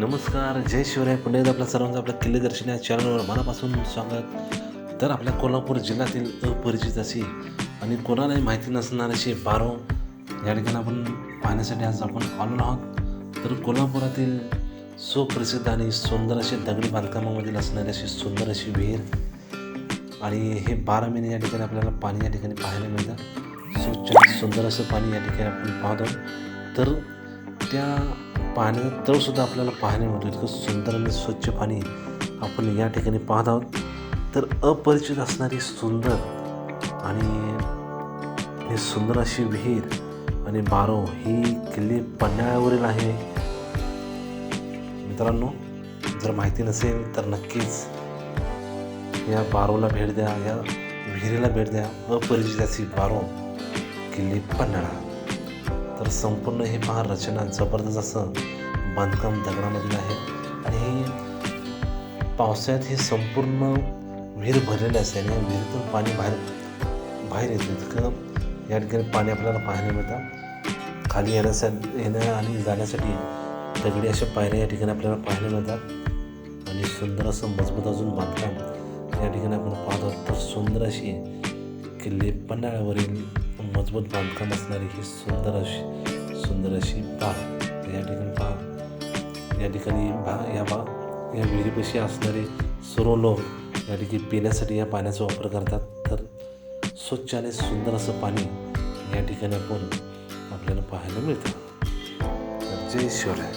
नमस्कार जय शिवराय. पुण्यात आपल्या सर्वांचं आपल्या किल्लेदर्शन या चॅनलवर मनापासून स्वागत. तर आपल्या कोल्हापूर जिल्ह्यातील अपरिचित अशी आणि कोणालाही माहिती नसणार अशी बारो या ठिकाणी आपण पाहण्यासाठी आज आपण आलो आहोत. तर कोल्हापुरातील सुप्रसिद्ध आणि सुंदर अशी दगडी बांधकामामधील असणारी अशी सुंदर अशी विहीर आणि हे बारा महिने या ठिकाणी आपल्याला पाणी या ठिकाणी पाहायला मिळतं. स्वच्छ सुंदर असं पाणी या ठिकाणी आपण पाहतो. तर त्या पाणी तळसुद्धा आपल्याला पाहायला मिळतो इतकं सुंदर आणि स्वच्छ पाणी आपण या ठिकाणी पाहत आहोत. तर अपरिचित असणारी सुंदर आणि ही सुंदर अशी विहीर आणि बारो ही किल्ले पन्हाळ्यावरील आहे. मित्रांनो जर माहिती नसेल तर नक्कीच या बारोला भेट द्या या विहिरीला भेट द्या. अपरिचित अशी बारो किल्ले पन्हाळा. तर संपूर्ण हे पहा रचना जबरदस्त असं बांधकाम दगडामधलं आहे. आणि पावसाळ्यात हे संपूर्ण विहीर भरलेले असते आणि विहिरीतून पाणी बाहेर बाहेर येतं. इतकं या ठिकाणी पाणी आपल्याला पाहायला मिळतं. खाली येण्यासाठी येण्या आणि जाण्यासाठी दगडी अशा पायऱ्या या ठिकाणी आपल्याला पाहायला मिळतात. आणि सुंदर असं मजबूत अजून बांधकाम या ठिकाणी आपण पाहतो. तर सुंदर अशी किल्ले पन्हाळ्यावरील मजबूत बांधकाम असणारी ही सुंदर अशी सुंदर अशी बाग. या ठिकाणी बाग या ठिकाणी बा या बा या विहिरीपाशी असणारे सर्व लोक या ठिकाणी पिण्यासाठी या पाण्याचा वापर करतात. तर स्वच्छ आणि सुंदर असं पाणी या ठिकाणी आपण आपल्याला पाहायला मिळतं. जय शिवराय.